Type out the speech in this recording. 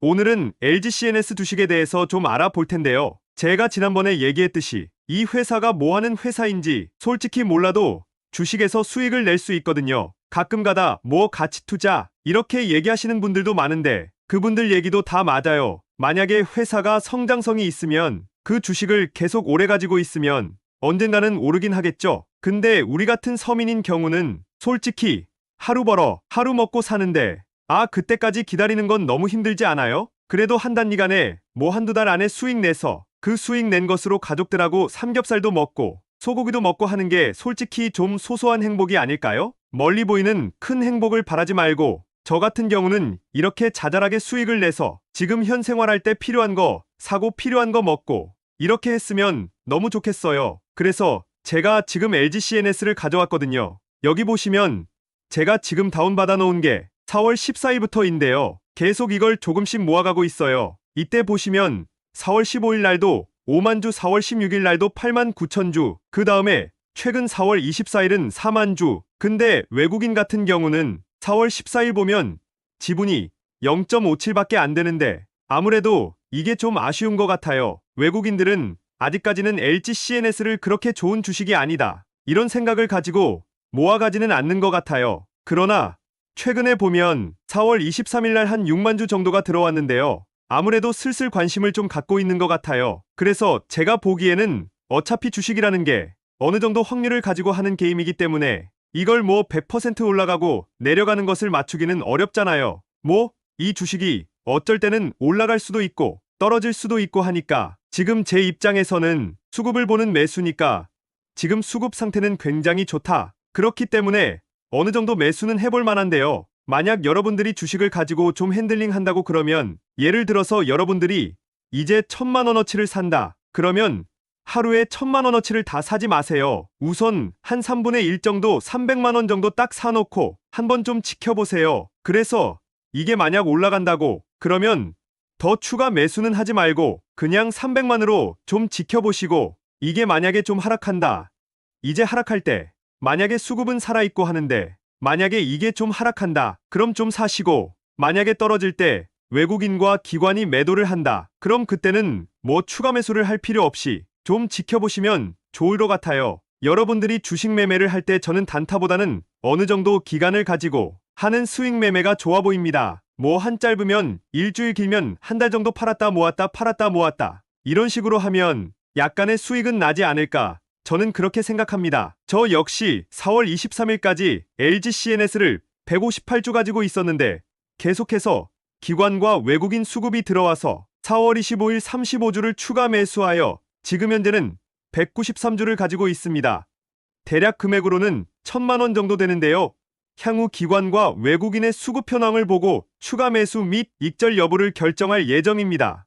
오늘은 LG CNS 주식에 대해서 좀 알아볼 텐데요. 제가 지난번에 얘기했듯이 이 회사가 뭐 하는 회사인지 솔직히 몰라도 주식에서 수익을 낼 수 있거든요. 가끔 가다 뭐 가치 투자 이렇게 얘기하시는 분들도 많은데 그분들 얘기도 다 맞아요. 만약에 회사가 성장성이 있으면 그 주식을 계속 오래 가지고 있으면 언젠가는 오르긴 하겠죠. 근데 우리 같은 서민인 경우는 솔직히 하루 벌어 하루 먹고 사는데 아 그때까지 기다리는 건 너무 힘들지 않아요? 그래도 한 단기간에 뭐 한두 달 안에 수익 내서 그 수익 낸 것으로 가족들하고 삼겹살도 먹고 소고기도 먹고 하는 게 솔직히 좀 소소한 행복이 아닐까요? 멀리 보이는 큰 행복을 바라지 말고 저 같은 경우는 이렇게 자잘하게 수익을 내서 지금 현 생활할 때 필요한 거 사고 필요한 거 먹고 이렇게 했으면 너무 좋겠어요. 그래서 제가 지금 LG CNS를 가져왔거든요. 여기 보시면 제가 지금 다운받아 놓은 게 4월 14일부터인데요. 계속 이걸 조금씩 모아가고 있어요. 이때 보시면 4월 15일 날도 5만 주, 4월 16일 날도 8만 9천 주, 그 다음에 최근 4월 24일은 4만 주. 근데 외국인 같은 경우는 4월 14일 보면 지분이 0.57밖에 안 되는데 아무래도 이게 좀 아쉬운 것 같아요. 외국인들은 아직까지는 LG CNS를 그렇게 좋은 주식이 아니다. 이런 생각을 가지고 모아가지는 않는 것 같아요. 그러나 최근에 보면 4월 23일 날 한 6만 주 정도가 들어왔는데요. 아무래도 슬슬 관심을 좀 갖고 있는 것 같아요. 그래서 제가 보기에는 어차피 주식이라는 게 어느 정도 확률을 가지고 하는 게임이기 때문에 이걸 뭐 100% 올라가고 내려가는 것을 맞추기는 어렵잖아요. 뭐 이 주식이 어쩔 때는 올라갈 수도 있고 떨어질 수도 있고 하니까 지금 제 입장에서는 수급을 보는 매수니까 지금 수급 상태는 굉장히 좋다. 그렇기 때문에 어느 정도 매수는 해볼 만한데요. 만약 여러분들이 주식을 가지고 좀 핸들링 한다고 그러면 예를 들어서 여러분들이 이제 천만 원어치를 산다. 그러면 하루에 천만 원어치를 다 사지 마세요. 우선 한 3분의 1 정도 300만 원 정도 딱 사놓고 한번 좀 지켜보세요. 그래서 이게 만약 올라간다고 그러면 더 추가 매수는 하지 말고 그냥 300만으로 좀 지켜보시고 이게 만약에 좀 하락한다. 이제 하락할 때 만약에 수급은 살아있고 하는데 만약에 이게 좀 하락한다. 그럼 좀 사시고 만약에 떨어질 때 외국인과 기관이 매도를 한다. 그럼 그때는 뭐 추가 매수를 할 필요 없이 좀 지켜보시면 좋을 것 같아요. 여러분들이 주식 매매를 할 때 저는 단타보다는 어느 정도 기간을 가지고 하는 수익 매매가 좋아 보입니다. 뭐 한 짧으면 일주일 길면 한 달 정도 팔았다 모았다 팔았다 모았다. 이런 식으로 하면 약간의 수익은 나지 않을까. 저는 그렇게 생각합니다. 저 역시 4월 23일까지 LG CNS를 158주 가지고 있었는데 계속해서 기관과 외국인 수급이 들어와서 4월 25일 35주를 추가 매수하여 지금 현재는 193주를 가지고 있습니다. 대략 금액으로는 1000만 원 정도 되는데요. 향후 기관과 외국인의 수급 현황을 보고 추가 매수 및 익절 여부를 결정할 예정입니다.